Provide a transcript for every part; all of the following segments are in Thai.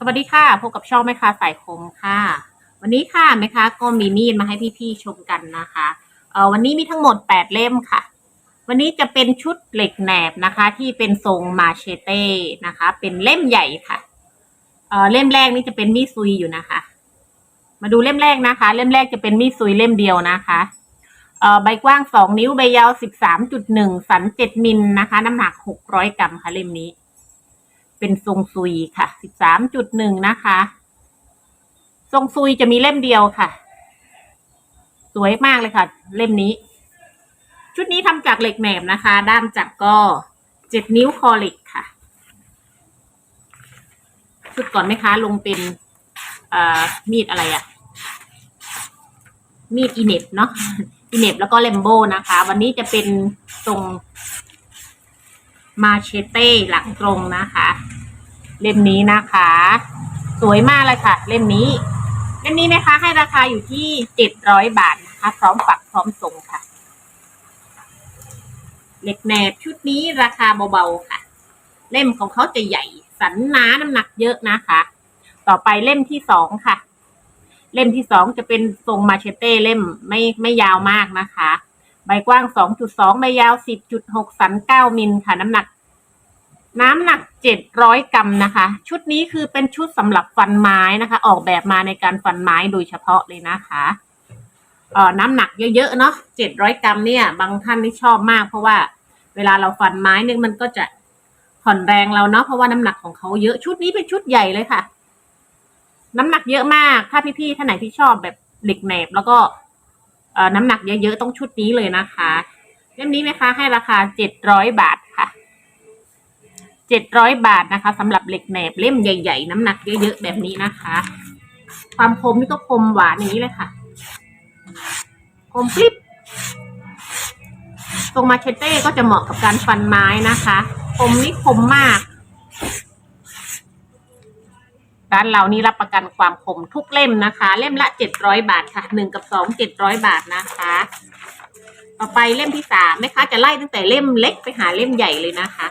สวัสดีค่ะ พบกับช่องแม่ค้าสายคมค่ะ วันนี้ค่ะแม่ค้าก็มีมีดมาให้พี่ๆชมกันนะคะเอ่อวันนี้มีทั้งหมดแปดเล่มค่ะ วันนี้จะเป็นชุดเหล็กแหนบนะคะ ที่เป็นทรงมาเชเต้นะคะ เป็นเล่มใหญ่ค่ะเอ่อเล่มแรกนี่จะเป็นมีดซุยอยู่นะคะ มาดูเล่มแรกนะคะ เล่มแรกจะเป็นมีดซุยเล่มเดียวนะคะเอ่อใบกว้างสองนิ้วใบยาวสิบสามจุดหนึ่งสันเจ็ดมิลนะคะ น้ำหนักหกร้อยกรัมค่ะเล่มนี้ เป็นทรงซุยค่ะ สิบสามจุดหนึ่งนะคะ ทรงซุยจะมีเล่มเดียวค่ะ สวยมากเลยค่ะ เล่มนี้ ชุดนี้ทำจากเหล็กแหนบนะคะ ด้ามจับก็เจ็ดนิ้วคอเหล็กค่ะ ชุดก่อนไหมคะลงเป็นเอ่อมีดอะไรอะมีดอีเน็บเนาะอีเน็บแล้วก็เลมโบนะคะ วันนี้จะเป็นทรง มาเชเต้หลังตรงนะคะ เล่มนี้นะคะ สวยมากเลยค่ะ เล่มนี้เล่มนี้นะคะให้ราคาอยู่ที่เจ็ดร้อยบาทนะคะ พร้อมฝักพร้อมส่งค่ะเหล็กแหนบชุดนี้ราคาเบาๆค่ะ เล่มของเขาจะใหญ่ สันหนาน้ำหนักเยอะนะคะ ต่อไปเล่มที่สองค่ะ เล่มที่สองจะเป็นทรงมาเชเต้เล่มไม่ไม่ยาวมากนะคะ ใบกว้าง 2.2 ใบยาว 10.6สัน9มิลค่ะ น้ำหนัก น้ำหนัก 700 กรัมนะคะ ชุดนี้คือเป็นชุดสำหรับฟันไม้นะคะ ออกแบบมาในการฟันไม้โดยเฉพาะเลยนะคะเอ่อน้ำหนักเยอะๆเนาะ 700 กรัมเนี่ย บางท่านนี่ชอบมาก เพราะว่าเวลาเราฟันไม้เนี่ยมันก็จะผ่อนแรงเราเนาะ เพราะว่าน้ำหนักของเขาเยอะ ชุดนี้เป็นชุดใหญ่เลยค่ะ น้ำหนักเยอะมาก ถ้าพี่ๆท่านไหนที่ชอบแบบเหล็กแหนบแล้วก็ น้ำหนักเยอะๆต้องชุดนี้เลยนะคะเล่มนี้นะคะให้ราคาเจ็ดร้อยบาทค่ะเจ็ดร้อยบาทนะคะสำหรับเหล็กแหนบเล่มใหญ่ ๆ น้ำหนักเยอะๆแบบนี้นะคะ ความคมนี่ก็คมหวานอย่างนี้เลยค่ะ คมกริบตรงมาเชเต้ก็จะเหมาะกับการฟันไม้นะคะ คมนี่คมมาก ร้านเรานี่รับประกันความคมทุกเล่มนะคะ เล่มละเจ็ดร้อยบาทค่ะหนึ่งกับสองเจ็ดร้อยบาทนะคะ ต่อไปเล่มที่สามแม่ค้าจะไล่ตั้งแต่เล่มเล็กไปหาเล่มใหญ่เลยนะคะ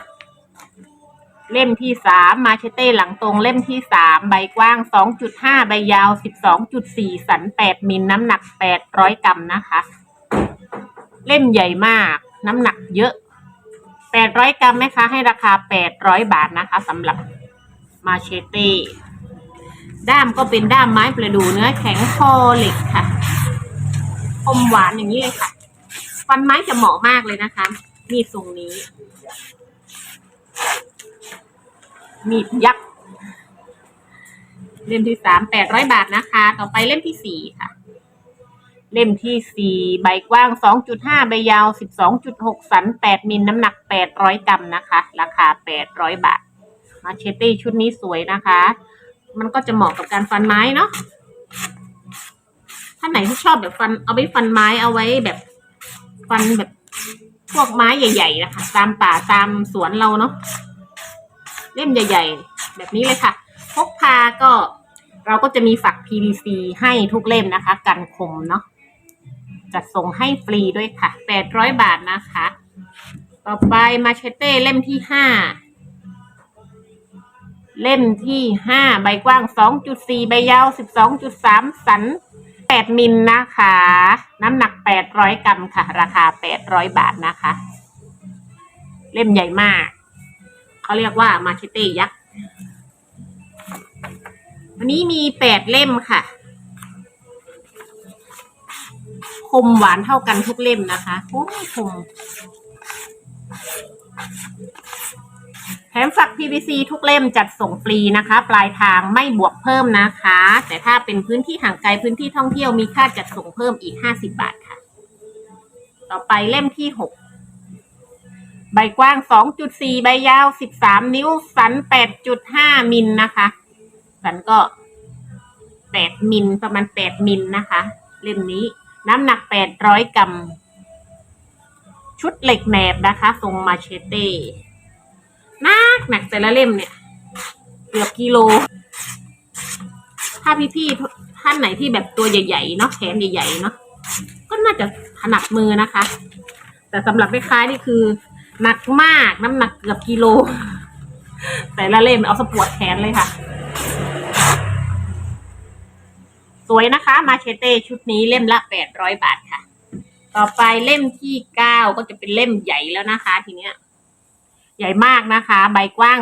เล่มที่สามมาเชเต้หลังตรงเล่มที่สามใบกว้างสองจุดห้าใบยาวสิบสองจุดสี่สันแปดมิลน้ำหนักแปดร้อยกรัมนะคะ เล่มใหญ่มาก น้ำหนักเยอะแปดร้อยกรัมแม่ค้าให้ราคาแปดร้อยบาทนะคะสำหรับมาเชเต้ ด้ามก็เป็นด้ามไม้ประดู่เนื้อแข็งคอเหล็กค่ะ คมหวานอย่างนี้เลยค่ะฟันไม้จะเหมาะมากเลยนะคะ มีดทรงนี้ มีดยักษ์เล่มที่สามแปดร้อยบาทนะคะ ต่อไปเล่มที่สี่ค่ะ เล่มที่สี่ใบกว้างสองจุดห้าใบยาวสิบสองจุดหกสันแปดมิลน้ำหนักแปดร้อยกรัมนะคะ ราคาแปดร้อยบาท มาเชเต้ชุดนี้สวยนะคะ มันก็จะเหมาะกับการฟันไม้เนาะถ้านไหนที่ชอบแบบฟันเอาไว้ฟันไม้เอาไว้แบบ ฟันแบบพวกไม้ใหญ่ ๆ นะคะ ตามป่าตามสวนเราเนาะเล่มใหญ่ ๆ แบบนี้เลยค่ะ พกพาก็เราก็จะมีฝัก PVC ให้ทุกเล่มนะคะ กันคมเนาะจัดส่งให้ฟรีด้วยค่ะ 800 บาทนะคะ ต่อไปมาเชเต้เล่มที่ห้า เล่มที่ห้าใบกว้างสองจุดสี่ใบยาวสิบสองจุดสามสันแปดมิลนะคะ น้ำหนักแปดร้อยกรัมค่ะ ราคาแปดร้อยบาทนะคะ เล่มใหญ่มาก เขาเรียกว่ามาเชเต้ยักษ์วันนี้มีแปดเล่มค่ะ คมหวานเท่ากันทุกเล่มนะคะโอ้คม มฝัก PVC ทุกเล่มจัดส่งฟรีนะคะ ปลายทางไม่บวกเพิ่มนะคะ แต่ถ้าเป็นพื้นที่ห่างไกลพื้นที่ท่องเที่ยวมีค่าจัดส่งเพิ่มอีก 50 บาทค่ะ ต่อไปเล่มที่ 6 ใบกว้าง 2.4 ใบยาว 13 นิ้ว สัน 8.5 มิลนะคะ สันก็ 8 มิลประมาณ 8 มิลนะคะ เล่มนี้น้ำหนัก 800 กรัม ชุดเหล็กแหนบนะคะ ทรงมาเชเต้ นักหนักแต่ละเล่มเนี่ย เกือบกิโล ถ้าพี่ๆท่านไหนที่แบบตัวใหญ่ๆเนาะแขนใหญ่ๆเนาะก็น่าจะถนัดมือนะคะ แต่สำหรับแม่ค้านี่คือ หนักมากน้ำหนักเกือบกิโล แต่ละเล่มเอาสปวดแขนเลยค่ะ สวยนะคะ มาเชเต้ชุดนี้เล่มละแปดร้อยบาทค่ะ ต่อไปเล่มที่เก้าก็จะเป็นเล่มใหญ่แล้วนะคะ ทีเนี้ย ใหญ่มากนะคะ ใบกว้าง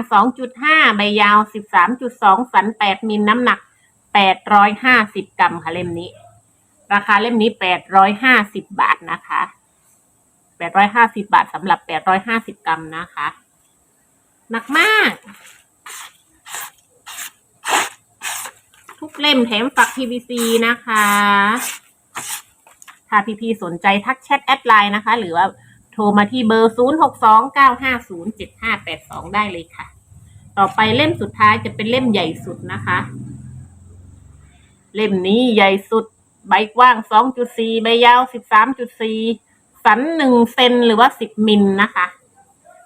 2.5 ใบยาว 13.2 สัน 8 มิลน้ำหนัก 850 กรัมค่ะเล่มนี้ ราคาเล่มนี้ 850 บาทนะคะ 850 บาทสำหรับ 850 กรัมนะคะ หนักมาก ทุกเล่มแถมฝัก PVC นะคะ ถ้าพี่ๆสนใจทักแชทแอดไลน์นะคะ หรือว่า โทรมาที่เบอร์ 0 6 2 9 5 0 7 5 8 2 ได้เลยค่ะ ต่อไปเล่มสุดท้ายจะเป็นเล่มใหญ่สุดนะคะ เล่มนี้ใหญ่สุด ใบกว้าง 2.4 ใบยาว 13.4 สัน 1 เซนหรือว่า 10 มิลนะคะ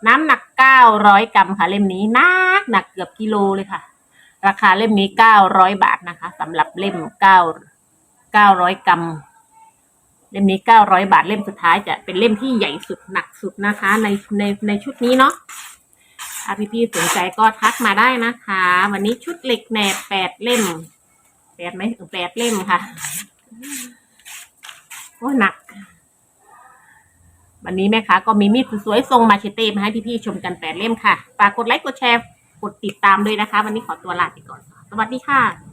น้ำหนัก 900 กรัมค่ะ เล่มนี้หนักหนักเกือบกิโลเลยค่ะ ราคาเล่มนี้ 900 บาทนะคะสำหรับเล่ม 9 900 กรัม เล่มนี้ 900 บาทเล่มสุดท้ายจะเป็นเล่มที่ใหญ่สุดหนักสุดนะคะ ในในในชุดนี้เนาะถ้าพี่ๆสนใจก็ทักมาได้นะคะ วันนี้ชุดเหล็กแหนบแปดเล่มแปดไหมเออแปดเล่มค่ะ โอ้หนัก วันนี้แม่ค้าก็มีมีดสวยๆทรงมาเชเต้มาให้พี่ๆชมกันแปดเล่มค่ะฝากกดไลค์กดแชร์กดติดตามด้วยนะคะ วันนี้ขอตัวลาไปก่อน สวัสดีค่ะ